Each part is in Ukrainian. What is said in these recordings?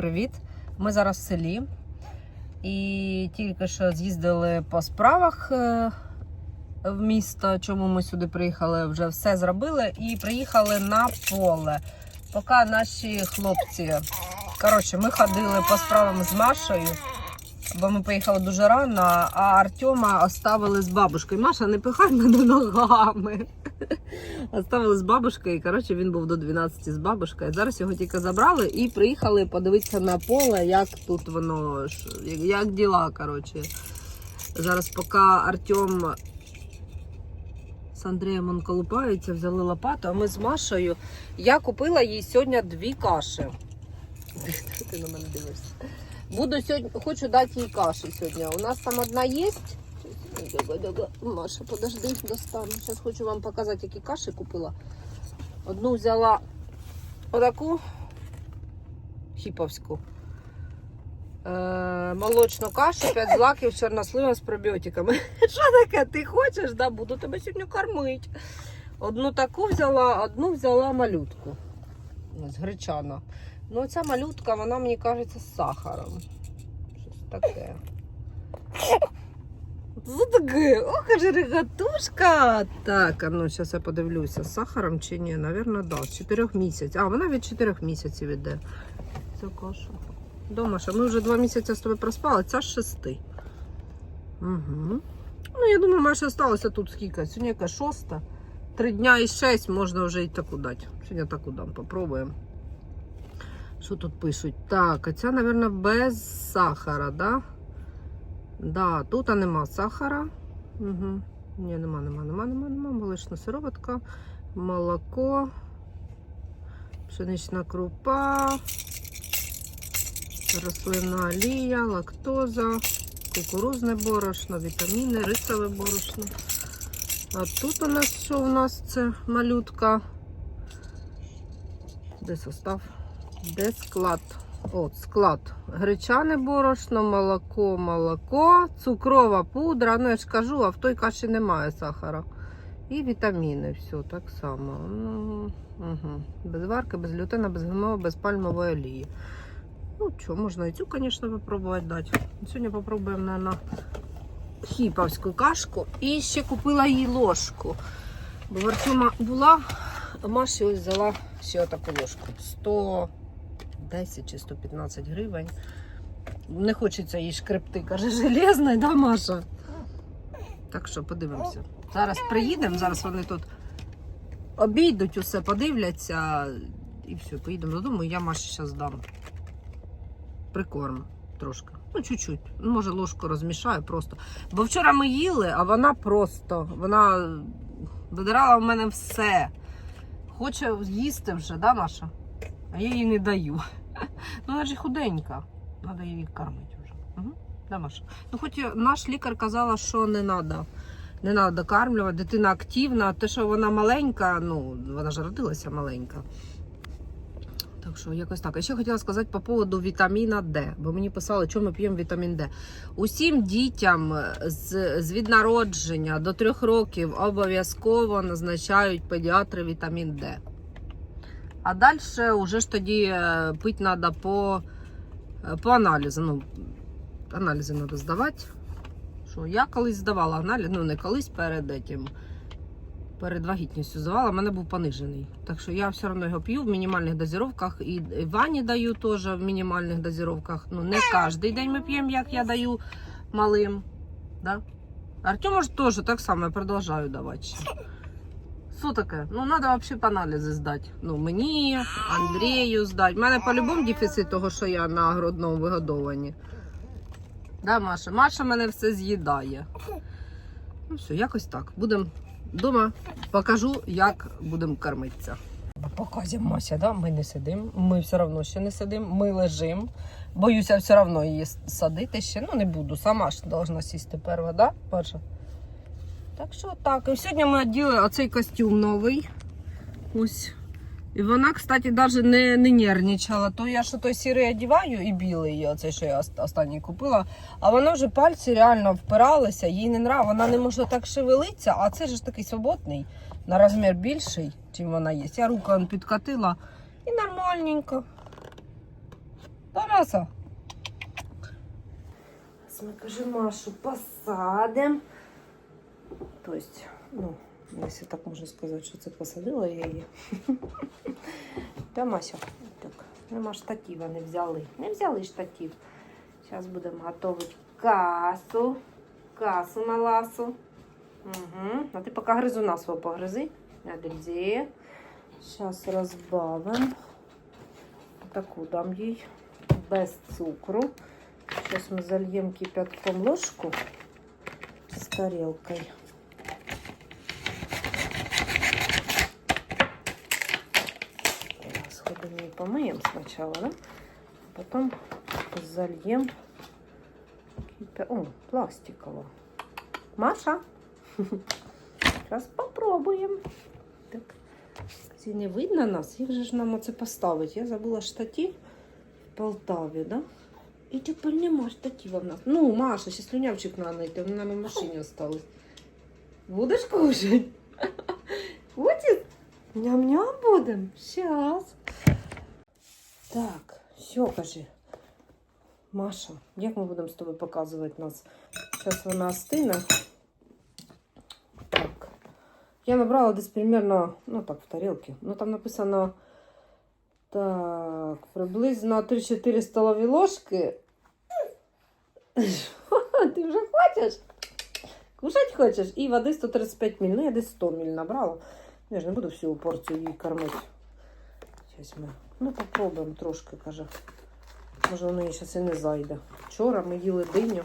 привіт! Ми зараз в селі і тільки що з'їздили по справах е, в місто. Чому ми сюди приїхали? Вже все зробили і приїхали на поле. Поки наші хлопці. Коротше, ми ходили по справам з Машею, бо ми поїхали дуже рано, а Артема оставили з бабушкою. Маша, не пихай мене ногами. Оставили з бабушкою, коротше він був до 12 з бабушкою. Зараз його тільки забрали і приїхали подивитися на поле, як тут воно, як, діла. Коротше. Зараз поки Артем з Андрієм он колупаються, взяли лопату, а ми з Машею. Я купила їй сьогодні дві каші. Ти на мене дивишся. Буду сьогодні, хочу дати їй каші сьогодні. У нас там одна є. Маша, подожди, достану. Зараз хочу вам показати, які каші купила. Одну взяла отаку хіповську. Е, молочну кашу, 5 злаків з чорносливом з пробіотиками. Що таке? Ти хочеш? Да, буду тебе сьогодні кормити. Одну таку взяла, одну взяла малютку. Ось гречана. Ну, ця малютка, вона, мені кажеться, з сахаром. Щось таке. Що таке? Ох, аж. Так, а ну зараз я подивлюся, з сахаром чи ні? Навірно, да. З 4 місяців. А, вона від 4 місяців іде. Цю кашу. Дома, що ми вже 2 місяці з тобою проспали, ця з 6. Угу. Ну, я думаю, Маша осталося тут скільки? Сьогодні яка шоста. Три дня і шесть можна вже і таку дати. Сьогодні таку дам, попробуємо. Що тут пишуть? Так, а ця, мабуть, без сахара, да? Да, тут нема сахара. Угу. Ні, нема, нема, нема, нема, нема. Молочна сироватка, молоко, пшенична крупа, рослинна олія, лактоза, кукурузне борошно, вітаміни, рисове борошно. А тут у нас що у нас це малютка? Де состав? Де склад? От, склад. Гречане борошно, молоко, молоко, цукрова пудра. Ну, я ж кажу, а в той каші немає сахара. І вітаміни, все так само. Ну, угу. Без варки, без глютена, без ГМО, без пальмової олії. Ну, що, можна і цю, звісно, попробувати дати. Сьогодні попробуємо, мабуть, хіповську кашку. І ще купила їй ложку. Бо в була, а Маші ось взяла ще таку ложку. 110 чи 115 гривень. Не хочеться їй шкребти, каже, железна, да, Маша? Так що подивимося. Зараз приїдемо, зараз вони тут обійдуть усе, подивляться і все, поїдемо додому. Я Маші зараз дам прикорм трошки. Ну, чуть-чуть. Ну, Може, ложку розмішаю просто. Бо вчора ми їли, а вона просто, вона видирала в мене все. Хоче їсти вже, да, Маша? А я їй не даю. Ну, вона ж худенька. Треба її кормити вже. Угу. Да, Маша? Ну, хоч наш лікар казала, що не треба. Не треба докармлювати, дитина активна, те, що вона маленька, ну, вона ж родилася маленька. Так що якось так. А ще хотіла сказати по поводу вітаміна Д, бо мені писали, що ми п'ємо вітамін Д. Усім дітям з, з від народження до трьох років обов'язково назначають педіатри вітамін Д. А далі вже ж тоді е, пити треба по, е, по аналізу. Ну, аналізи треба здавати. Що я колись здавала аналіз, ну не колись перед этим, перед вагітністю здавала, в мене був понижений. Так що я все одно його п'ю в мінімальних дозировках. І Вані даю теж в мінімальних дозировках. Ну, не кожен день ми п'ємо, як я даю малим. Да? Артему ж теж так само я продовжую давати. Що таке? Ну, треба взагалі аналізи здати. Ну, мені, Андрію здати. У мене по-любому дефіцит того, що я на грудному вигодованні. Да, Маша? Маша мене все з'їдає. Ну все, якось так. Будемо вдома, покажу, як будемо кормитися. Показуємося, да? ми не сидимо, ми все одно ще не сидимо, ми лежимо. Боюся все одно її садити ще. Ну не буду, сама ж должна сісти перша, да, Паша? Так що так. І сьогодні ми оділи оцей костюм новий. Ось. І вона, кстати, навіть не, не нервничала. То я що той сірий одіваю і білий, оцей, що я останній купила. А вона вже пальці реально впиралися, їй не нрав, вона не може так шевелитися, а це ж такий свободний, на розмір більший, чим вона є. Я руку підкатила і нормальненько. Тараса. Ми каже, Машу посадимо. Тобто, ну, якщо так можна сказати, що це посадила я її. Та Мася, так, нема штатива не взяли. Не взяли штатив. Зараз будемо готувати касу. Касу на ласу. Угу. А ти поки гризуна свого погризи. Адельзі. Зараз розбавимо. Таку дам їй. Без цукру. Сейчас мы зальем кипятком ложку с тарелкой. Сходим и помыем сначала, да? А потом зальем кипя... О, пластиково. Маша, сейчас попробуем. Так, Ці не видно нас, їх же ж нам оце поставить. Я забула штатив в Полтаві, да? І тепер нема штатива в нас. Ну, Маша, ще слюнявчик надо знайти, вони нам в машині остались. Будеш кушать? Хочеш? Ням-ням будем? Щас. Так, все, кажи. Маша, як ми будемо з тобою показувати нас? Зараз вона остине. Так. Я набрала десь примерно, ну так, в тарілки. Ну там написано так, приблизно 3-4 столові ложки. Ти вже хочеш? Кушать хочеш? І води 135 міль. Ну, я десь 100 міль набрала. Я ж не буду всю порцію їй кормити. Щас ми. Ну, попробуємо трошки, каже. Може, воно їй зараз і не зайде. Вчора ми їли диню.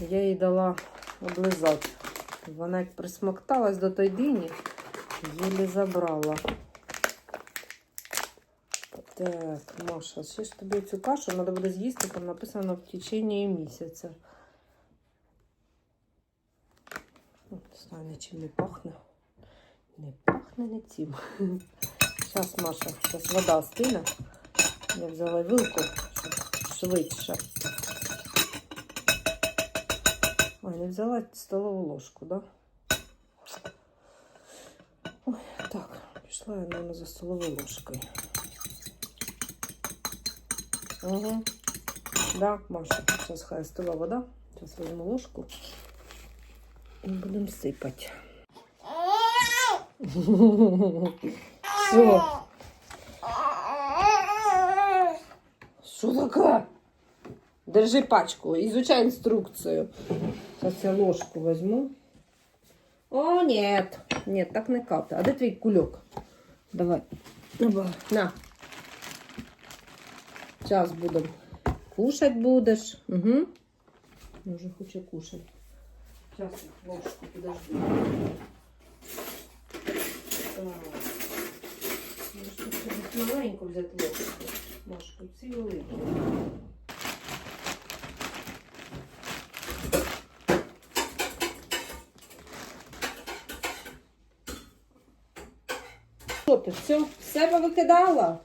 Я їй дала облизати. Вона як присмокталась до той дині, їлі забрала. Так, Маша, ще ж тобі цю кашу треба буде з'їсти, там написано в течение місяця. Стане чим не пахне. Не пахне не цим. Зараз, Маша, зараз вода стине. Я взяла вилку, швидше. Ой, не взяла столову ложку, да? Ой, так, пішла я, наверное, за столовою ложкою. Угу. Да, Маша, сейчас хай остыла вода. Сейчас возьму ложку и будем сыпать. Что? Что такое? Держи пачку, изучай инструкцию. Сейчас я ложку возьму. О, нет. Нет, так не капта. А де твій кульок? Давай. Давай. На. Зараз будемо. Кушать будеш. Угу. Може хоче кушать. Зараз ложку подожди. Так. Маленьку взяти ложку. Машку, ці великі. Що ти все в себе викидала?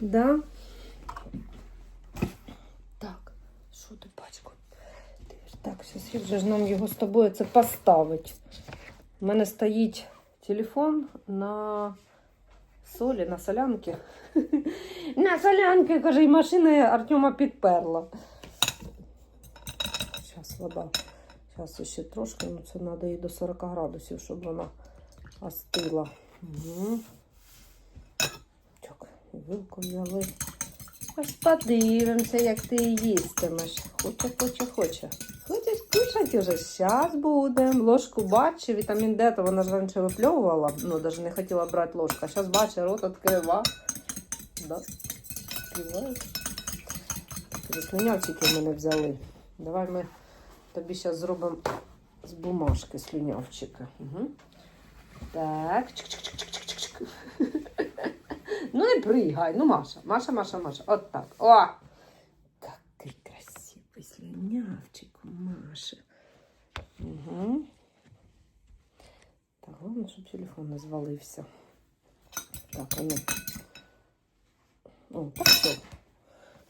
Да? Так, що ти пачку? Так, зараз я вже ж нам його з тобою це поставить. У мене стоїть телефон на солі, на солянки. На солянки, каже, і машина Артема підперла. Зараз вода. Зараз ще трошки, ну це треба і до 40 градусів, щоб вона остила. Угу. Так, вилку взяли. Ось подивимося, як ти її їстимеш. Хоче, хоче, хоче. Кушати вже? Зараз будемо. Ложку бачу, вітамін Д, то вона ж раніше випльовувала, ну навіть не хотіла брати ложку. А зараз бачу, рот відкрива. Да. Слюнявчики в мене взяли. Давай ми тобі зараз зробимо з бумажки слюнявчика. Угу. Так. Чик-чик-чик-чик-чик-чик. Ну не пригай. Ну, Маша, Маша, Маша, Маша. От так. О! У Маши. Угу. Так, головне, щоб телефон не звалився. Так, а ну. О, так все.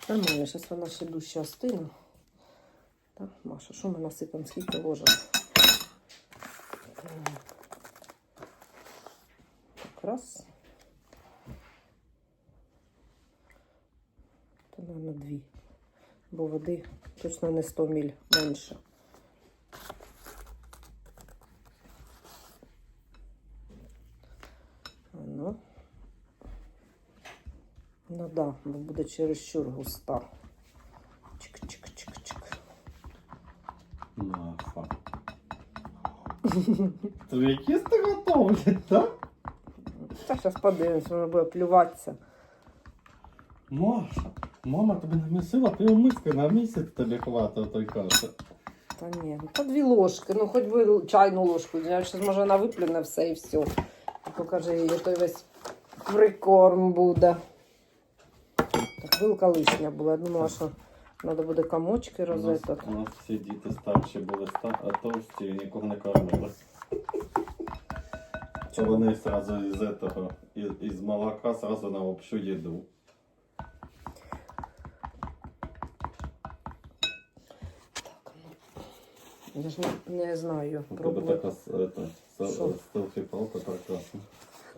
Нормально, зараз вона ще дужче остине. Так, Маша, що ми насипемо? Скільки ложок? Так. Раз. на дві. Бо води точно не 100 міль менше. Ну. Ну да, бо буде чересчур густа. Чик-чик-чик-чик. Маша. Тобі їсти готовлять, так? Та зараз подивимось, вона буде плюватися. Маша, мама тобі намісила півмиски на місяць тобі хватить той каші. Та ні, ну, по дві ложки, ну хоч би чайну ложку. Я може вона виплюне все і все. І покаже їй, той весь прикорм буде. Так, вилка лишня була. Я думала, що треба буде комочки У нас, у нас всі діти старші були а товсті нікого не кормили. Вони одразу із, із молока сразу на общу їду. Так, ну. Я ж не, не знаю. Тебе така Що? селфі-палка прекрасна.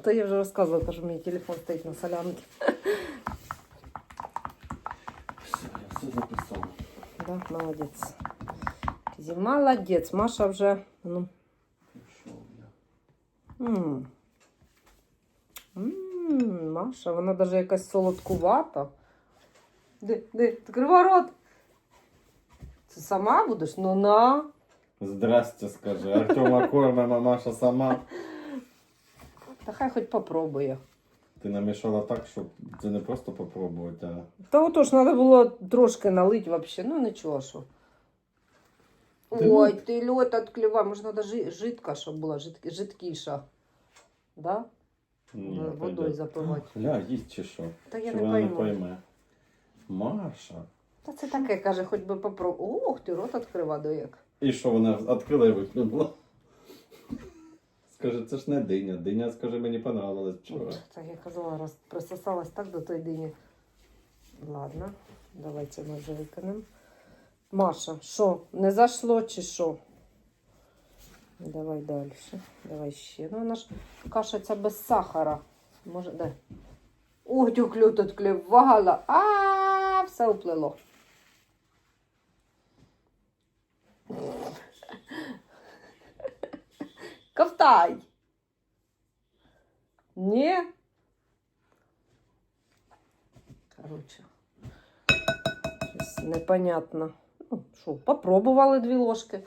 Та я вже розказувала, що мій телефон стоїть на солянці. Все, я все записав. Да, молодець. Кізі, молодець. Маша вже. Ну. Пішов я. М. М, Маша, вона навіть якась солодкувата. Де, де, відкривай рот. Це сама будеш? Ну на. Здрасте, скажи. Артема кормимо, Маша сама. Та хай хоч попробує. Ти намішала так, щоб це не просто попробувати, а Та отож, треба було трошки налити взагалі. Ну нічого що. Ти Ой, лід. ти льот відклювай. Може, треба жи- жидка, щоб була жидк- жидкіша. Да? ні, Водою пойде. запивати. Ля, їсть чи що? Та я Чи не вона не пойму. пойме? Маша. Та це таке, каже, хоч би попробував. Ох, ти рот відкрива до як. І що вона відкрила і викинула? Скажи, це ж не диня. Диня, скажи, мені понравилась вчора. Так я казала, раз присосалась так до тої дині. Ладно, давайте ми вже виконемо. Маша, що, не зашло чи що? Давай далі. Давай ще. Ну, вона ж каша ця без сахара. Може, де? Ой, тюклю відклювала. А, все уплило. Ковтай. Ні. Короче. Непонятно. Ну, що, попробували дві ложки.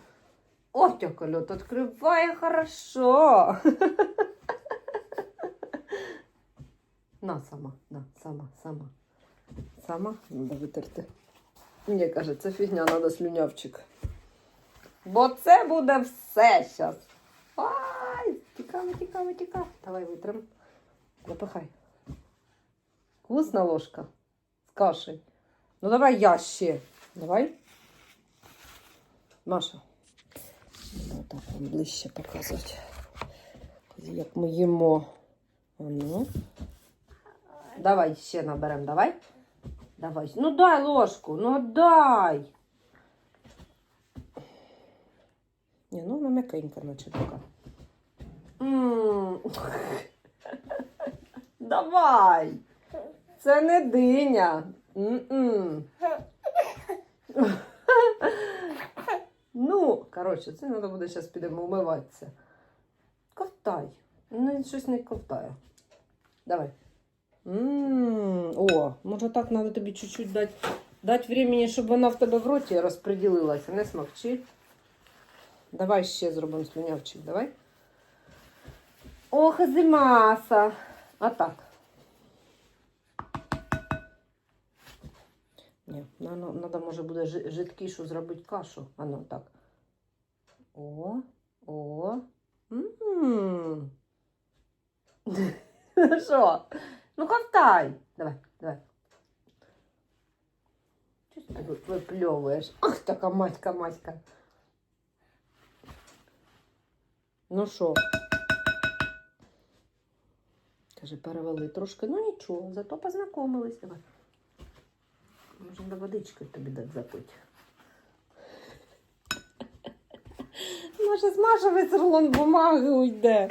О, тьока льот відкриває хорошо. На, сама, на, сама, сама. Сама треба витерти. Мені каже, це фігня, треба слюнявчик. Бо це буде все зараз. Ай, тікаво, тікаво, тікаво. Давай витрим. Запихай. Вкусна ложка з кашею. Ну давай я ще. Давай. Маша. Треба так вам ближче показувати. Як ми їмо. Ну. Давай ще наберемо, давай. Давай. Ну дай ложку, ну дай. Ні, ну вона м'якенька, наче така. Давай. Це не диня. Ну, коротше, це треба буде зараз підемо вмиватися. Ковтай. Ну, щось не ковтає. Давай. О, може так треба тобі чуть-чуть дати, дати времени, щоб вона в тебе в роті розподілилася, не смокчи. Давай ще зробимо слюнявчик, давай. Ох, зимаса. А так. Ні, треба, може буде жи- жидкішу зробити кашу. А ну так. О, о. М. Ну що? Ну ковтай. Давай, давай. Чого ти тут випльовуєш? Ах, така матька, матька. Ну що? Каже, перевели трошки. Ну нічого, зато познайомились. Давай. Можна до водички тобі дати запити. Може, змаже весь рулон бумаги уйде.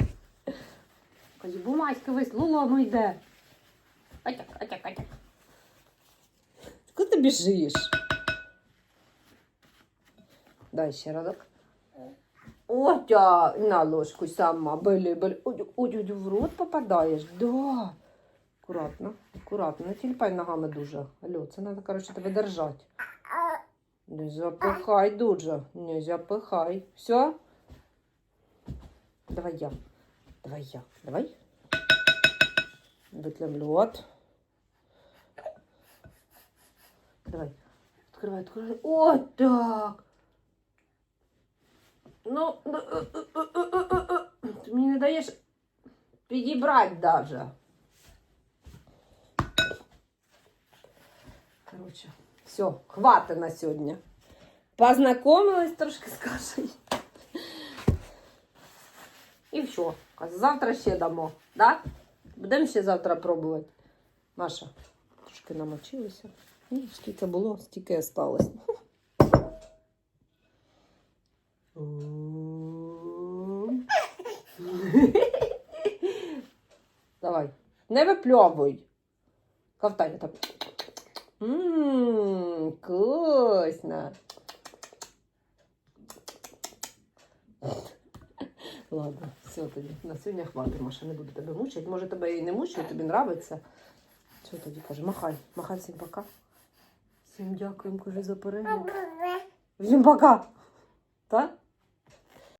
Каже, бумажка весь рулон уйде. Атяк, атяк, атяк. Куди біжиш? Дай ще разок. Отя, на ложку сама, били, били. Ой, ой, в рот попадаєш. Да. Акуратно, акуратно. Не тільпай ногами дуже. Алло, це треба, коротше, тебе держати. Не запихай дуже. Не запихай. Все? Давай я. Давай я. Давай. Витрем лед. Давай. Открывай, открывай. О, так. Ну, ну, е, е, е, е, е, е. ти мені не даєш підібрати даже. Короче, все, хватит на сьогодні. Познакомилась трошки з кашею. І все. Завтра ще дамо, да? Будемо ще завтра пробувати. Маша, трошки намочилися. І скільки було, стільки осталось. Давай. Не випльовуй. Ковтання так. Ммм, вкусно. Ладно, все тоді. На сьогодні хватить, Маша, не буду тебе мучити. Може, тебе і не мучить, тобі нравиться. Все тоді каже, махай, махай всім пока. Всім дякуємо, каже, за перегляд. Всім пока. Так?